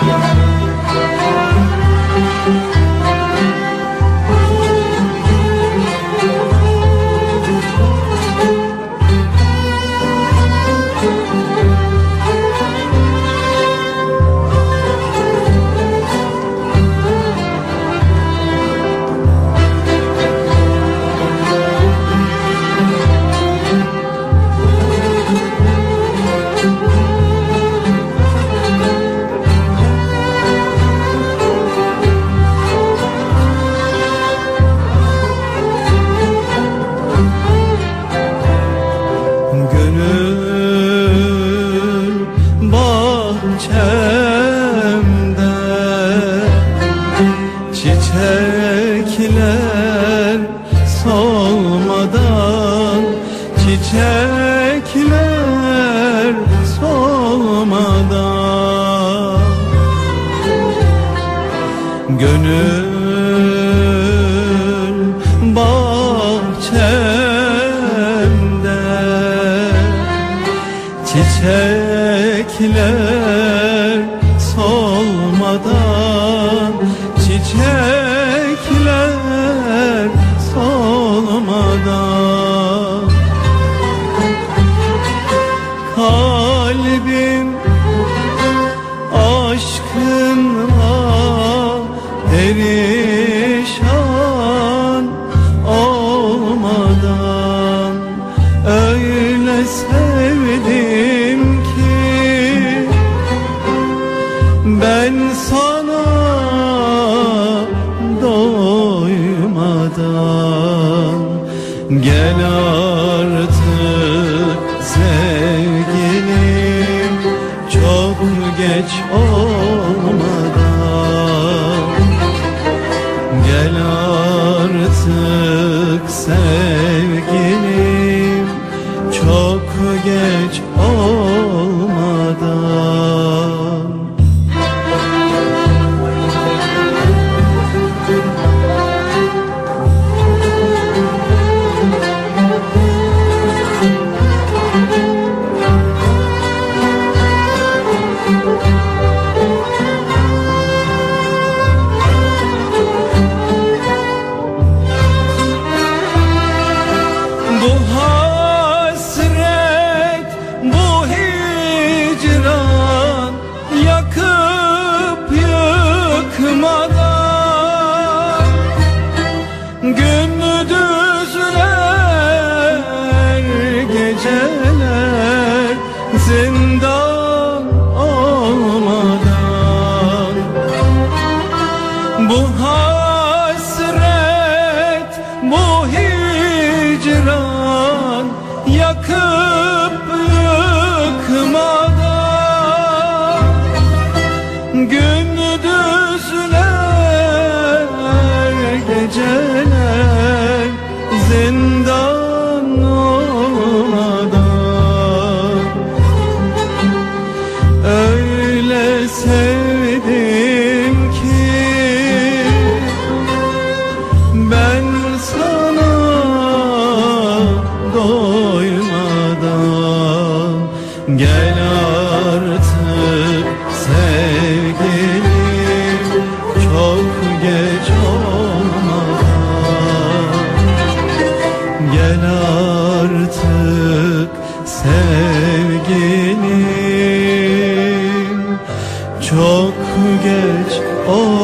Gönül Çiçekler solmadan. Gönül bahçemde Çiçekler perişan olmadan öyle sevdim ki ben sana doymadan gel artık sevgilim çok geç olmadan artık sevgilim. Çok geç olmadan doymadan Gel artık sevgilim. Çok geç olmadan Gel artık sevgilim. Çok geç olmadan